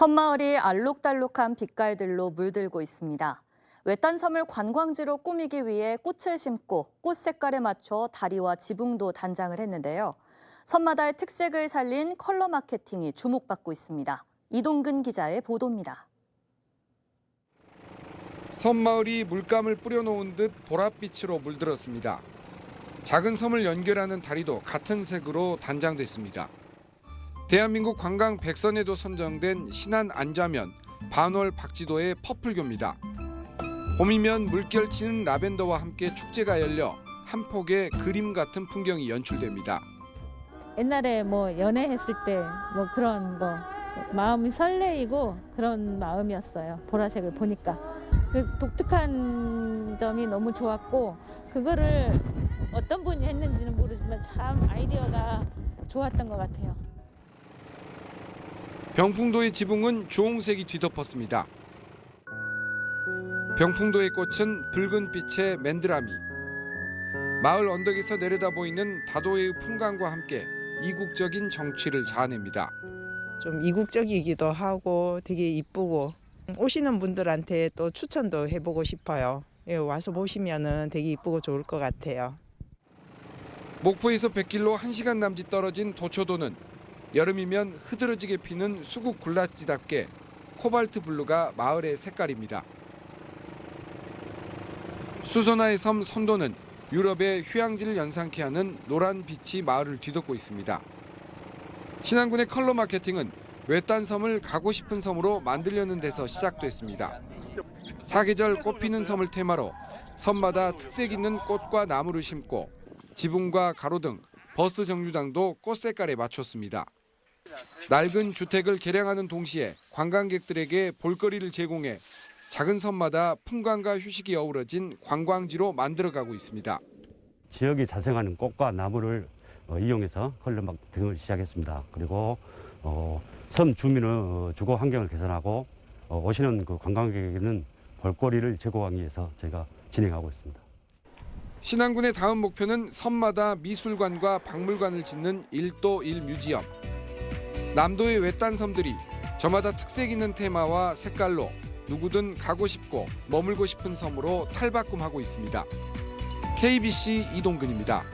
섬마을이 알록달록한 빛깔들로 물들고 있습니다. 외딴 섬을 관광지로 꾸미기 위해 꽃을 심고 꽃 색깔에 맞춰 다리와 지붕도 단장을 했는데요. 섬마다의 특색을 살린 컬러 마케팅이 주목받고 있습니다. 이동근 기자의 보도입니다. 섬마을이 물감을 뿌려놓은 듯 보랏빛으로 물들었습니다. 작은 섬을 연결하는 다리도 같은 색으로 단장됐습니다. 대한민국 관광 백선에도 선정된 신안 안자면 반월 박지도의 퍼플교입니다. 봄이면 물결 치는 라벤더와 함께 축제가 열려 한 폭의 그림 같은 풍경이 연출됩니다. 옛날에 뭐 연애했을 때 뭐 그런 거 마음이 설레이고 그런 마음이었어요. 보라색을 보니까 그 독특한 점이 너무 좋았고 그거를 어떤 분이 했는지는 모르지만 참 아이디어가 좋았던 것 같아요. 병풍도의 지붕은 주홍색이 뒤덮었습니다. 병풍도의 꽃은 붉은 빛의 맨드라미. 마을 언덕에서 내려다 보이는 다도해의 풍광과 함께 이국적인 정취를 자아냅니다. 좀 이국적이기도 하고 되게 이쁘고 오시는 분들한테 또 추천도 해보고 싶어요. 예, 와서 보시면은 되게 이쁘고 좋을 것 같아요. 목포에서 100km 1시간 남짓 떨어진 도초도는 여름이면 흐드러지게 피는 수국 굴라지답게 코발트 블루가 마을의 색깔입니다. 수소나의 섬 선도는 유럽의 휴양지를 연상케 하는 노란 빛이 마을을 뒤덮고 있습니다. 신안군의 컬러 마케팅은 외딴 섬을 가고 싶은 섬으로 만들려는 데서 시작됐습니다. 사계절 꽃피는 섬을 테마로 섬마다 특색 있는 꽃과 나무를 심고 지붕과 가로 등, 버스 정류장도 꽃 색깔에 맞췄습니다. 낡은 주택을 개량하는 동시에 관광객들에게 볼거리를 제공해 작은 섬마다 풍광과 휴식이 어우러진 관광지로 만들어가고 있습니다. 지역이 자생하는 꽃과 나무를 어, 이용해서 컬러막 등을 시작했습니다. 그리고 어, 섬 주민의 어, 주거 환경을 개선하고 어, 오시는 그 관광객에게는 볼거리를 제공하기 위해서 저희가 진행하고 있습니다. 신안군의 다음 목표는 섬마다 미술관과 박물관을 짓는 일도 일 뮤지엄. 남도의 외딴 섬들이 저마다 특색 있는 테마와 색깔로 누구든 가고 싶고 머물고 싶은 섬으로 탈바꿈하고 있습니다. KBC 이동근입니다.